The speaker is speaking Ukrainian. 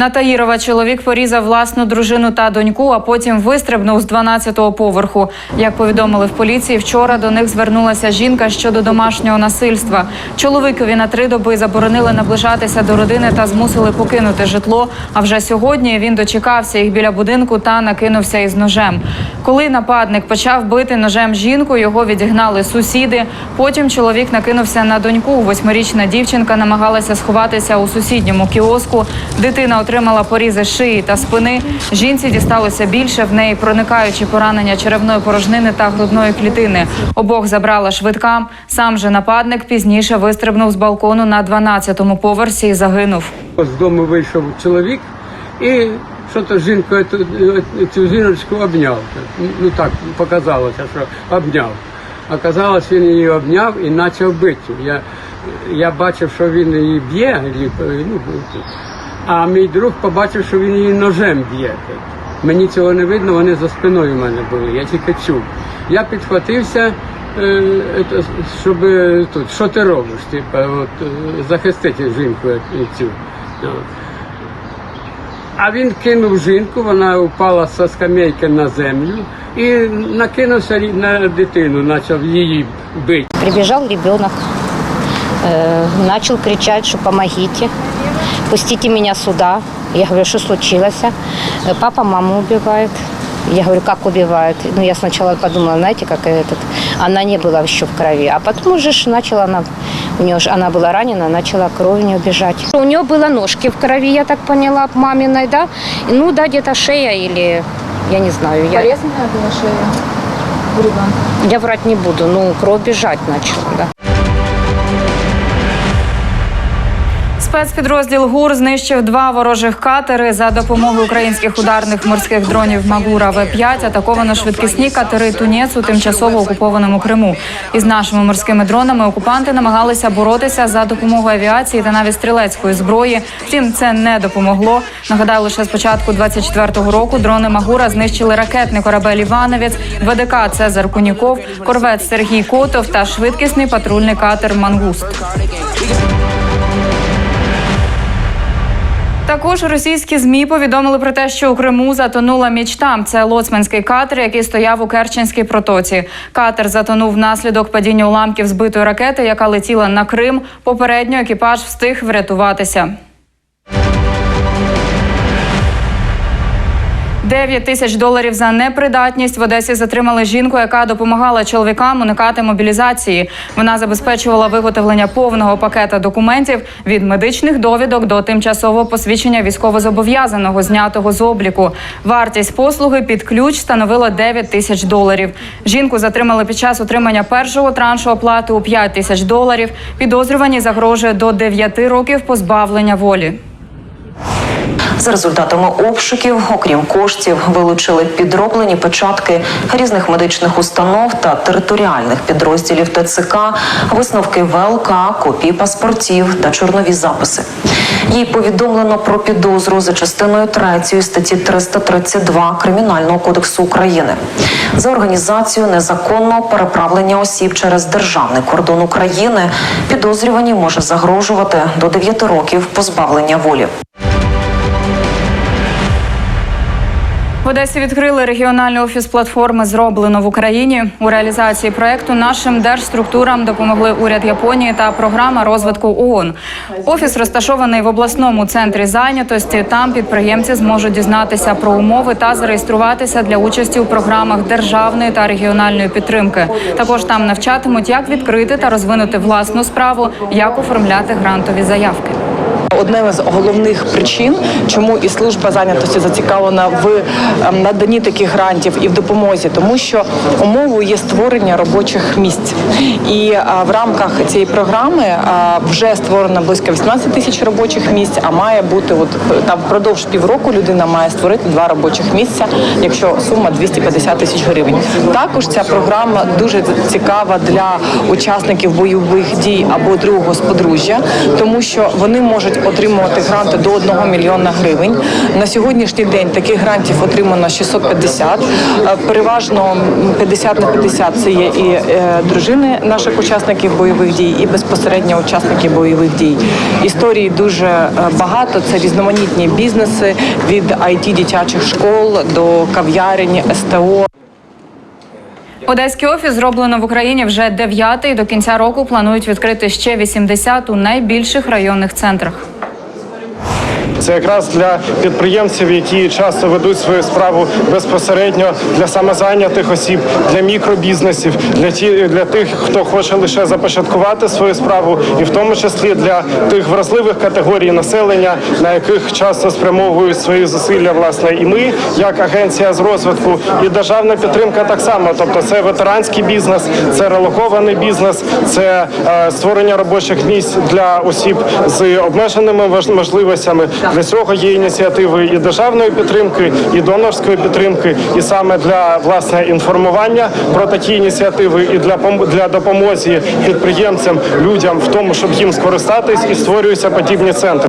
На Таїрова чоловік порізав власну дружину та доньку, а потім вистрибнув з 12-го поверху. Як повідомили в поліції, вчора до них звернулася жінка щодо домашнього насильства. Чоловікові на три доби заборонили наближатися до родини та змусили покинути житло. А вже сьогодні він дочекався їх біля будинку та накинувся із ножем. Коли нападник почав бити ножем жінку, його відігнали сусіди. Потім чоловік накинувся на доньку. Восьмирічна дівчинка намагалася сховатися у сусідньому кіоску. Дитина отримала порізи шиї та спини. Жінці дісталося більше. В неї проникаючі поранення черевної порожнини та грудної клітини. Обох забрала швидка. Сам же нападник пізніше вистрибнув з балкону на 12-му поверсі і загинув. З дому вийшов чоловік і що то жінкою ту- цю жіночку обняв. Ну так показалося, що обняв. Оказалось, він її обняв і почав бити. Я, я бачив, що він її б'є, ну, а мій друг побачив, що він її ножем б'є. Мені цього не видно, вони за спиною в мене були, я тільки чув. Я підхватився, е, щоб е, тут, що ти робиш? Типа, от, е, захистити жінку цю. А він кинув жінку, вона упала зі скамейки на землю і накинувся на дитину, почав її бити. Прибежал ребенок, э, начал кричать, что помогите, пустите меня сюда. Я говорю, что случилось? Э, Папа маму убивает. Я говорю, как убивает? Ну, я сначала подумала, знаете, как этот, она не была еще в крови. А потом уже ж начала она, у нее же, она была ранена, начала кровь у нее бежать. У нее было ножки в крови, я так поняла, маминой, да? Ну, да, где-то шея или, я не знаю. Я, Порезанная была шея ребенка. я врать не буду, ну, кровь бежать начала, да. Спецпідрозділ ГУР знищив два ворожих катери за допомогою українських ударних морських дронів Магура В-5 атаковано швидкісні катери Тунець у тимчасово окупованому Криму. Із нашими морськими дронами окупанти намагалися боротися за допомогою авіації та навіть стрілецької зброї. Втім, це не допомогло. Нагадаю, лише з початку 24-го року дрони Магура знищили ракетний корабель Івановець, ВДК Цезар Куніков, корвет Сергій Котов та швидкісний патрульний катер Мангуст. Також російські змі повідомили про те, що у Криму затонула мічтам. Це лоцманський катер, який стояв у Керченській протоці. Катер затонув внаслідок падіння уламків збитої ракети, яка летіла на Крим. Попередньо екіпаж встиг врятуватися. 9 тисяч доларів за непридатність в Одесі затримали жінку, яка допомагала чоловікам уникати мобілізації. Вона забезпечувала виготовлення повного пакета документів від медичних довідок до тимчасового посвідчення військовозобов'язаного, знятого з обліку. Вартість послуги під ключ становила 9 тисяч доларів. Жінку затримали під час отримання першого траншу оплати у 5 тисяч доларів. Підозрювані загрожує до 9 років позбавлення волі. За результатами обшуків, окрім коштів, вилучили підроблені печатки різних медичних установ та територіальних підрозділів ТЦК, висновки ВЛК, копії паспортів та чорнові записи. Їй повідомлено про підозру за частиною 3 статті 332 Кримінального кодексу України за організацію незаконного переправлення осіб через державний кордон України. Підозрювані може загрожувати до 9 років позбавлення волі. Одесі відкрили регіональний офіс платформи Зроблено в Україні. У реалізації проекту нашим держструктурам допомогли уряд Японії та програма розвитку ООН. Офіс розташований в обласному центрі зайнятості. Там підприємці зможуть дізнатися про умови та зареєструватися для участі у програмах державної та регіональної підтримки. Також там навчатимуть, як відкрити та розвинути власну справу, як оформляти грантові заявки. Одним з головних причин, чому і служба зайнятості зацікавлена в ем, наданні таких грантів і в допомозі, тому що умовою є створення робочих місць. І в рамках цієї програми вже створено близько 18 тисяч робочих місць. А має бути от там впродовж півроку людина має створити два робочих місця, якщо сума 250 тисяч гривень. Також ця програма дуже цікава для учасників бойових дій або другого з подружжя, тому що вони можуть отримувати гранти до 1 мільйона гривень. На сьогоднішній день таких грантів отримано 650. Е, Переважно 50 на 50 це є і е, дружини наших учасників бойових дій, і безпосередньо учасники бойових дій. Історії дуже е, багато. Це різноманітні бізнеси від it дитячих школ до кав'ярень, СТО. Одеський офіс зроблено в Україні вже дев'ятий. До кінця року планують відкрити ще 80 у найбільших районних центрах. Це якраз для підприємців, які часто ведуть свою справу безпосередньо для самозайнятих осіб, для мікробізнесів, для ті для тих, хто хоче лише започаткувати свою справу, і в тому числі для тих вразливих категорій населення, на яких часто спрямовують свої зусилля, власне, і ми, як агенція з розвитку, і державна підтримка так само. Тобто, це ветеранський бізнес, це релокований бізнес, це е, створення робочих місць для осіб з обмеженими можливостями. Для цього є ініціативи і державної підтримки, і донорської підтримки, і саме для власне інформування про такі ініціативи, і для для допомоги підприємцям, людям в тому, щоб їм скористатись, і створюються подібні центри.